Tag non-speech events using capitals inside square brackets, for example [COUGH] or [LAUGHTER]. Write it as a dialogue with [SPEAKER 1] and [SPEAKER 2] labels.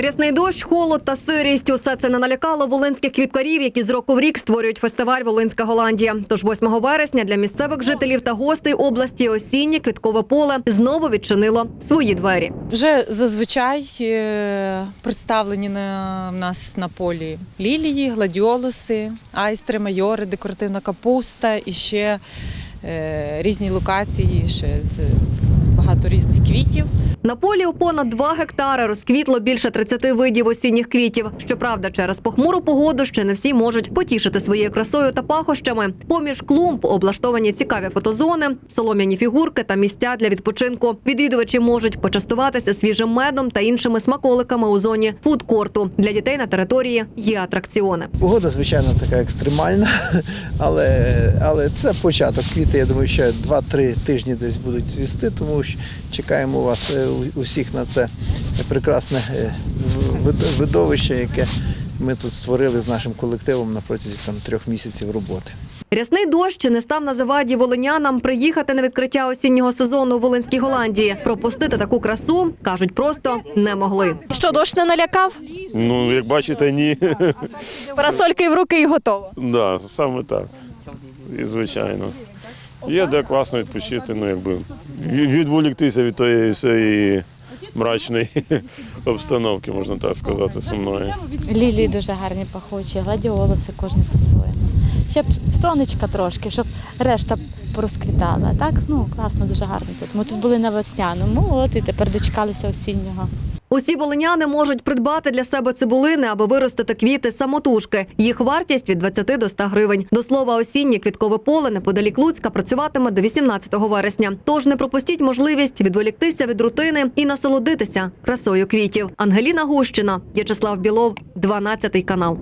[SPEAKER 1] Рясний дощ, холод та сирість усе це не налякало волинських квіткарів, які з року в рік створюють фестиваль Волинська Голландія. Тож 8 вересня для місцевих жителів та гостей області осіннє квіткове поле знову відчинило свої двері.
[SPEAKER 2] Вже зазвичай е, представлені на, в нас на полі лілії, гладіолуси, айстри, майори, декоративна капуста і ще е, різні локації, ще з багато різних квітів.
[SPEAKER 1] На полі у понад 2 гектари розквітло більше 30 видів осінніх квітів. Щоправда, через похмуру погоду ще не всі можуть потішити своєю красою та пахощами. Поміж клумб облаштовані цікаві фотозони, солом'яні фігурки та місця для відпочинку. Відвідувачі можуть почастуватися свіжим медом та іншими смаколиками у зоні фудкорту. Для дітей на території є атракціони.
[SPEAKER 3] Погода, звичайно, така екстремальна, [LAUGHS] але, але це початок. Квіти, я думаю, ще 2-3 тижні десь будуть цвісти, тому що чекаємо вас е, усіх на це прекрасне е, видовище, яке ми тут створили з нашим колективом на протязі там, трьох місяців роботи.
[SPEAKER 1] Рясний дощ не став на заваді волинянам приїхати на відкриття осіннього сезону у Волинській Голландії. Пропустити таку красу кажуть просто не могли.
[SPEAKER 4] Що дощ не налякав?
[SPEAKER 5] Ну, як бачите, ні.
[SPEAKER 4] Парасольки в руки і готово.
[SPEAKER 5] да, саме так. І звичайно. Є де класно відпочити, ну якби відволіктися від тої всієї мрачної [LAUGHS] обстановки, можна так сказати, сумної.
[SPEAKER 6] Лілії дуже гарні пахучі, гладіолуси кожен по-своєму. Ще б сонечка трошки, щоб решта порозквітала. Так, ну класно, дуже гарно тут. Ми тут були на весняному, от і тепер дочекалися осіннього.
[SPEAKER 1] Усі волиняни можуть придбати для себе цибулини, аби виростити квіти самотужки. Їх вартість від 20 до 100 гривень. До слова, осіннє квіткове поле неподалік Луцька працюватиме до 18 вересня. Тож не пропустіть можливість відволіктися від рутини і насолодитися красою квітів. Ангеліна Гущина, В'ячеслав Білов, 12 канал.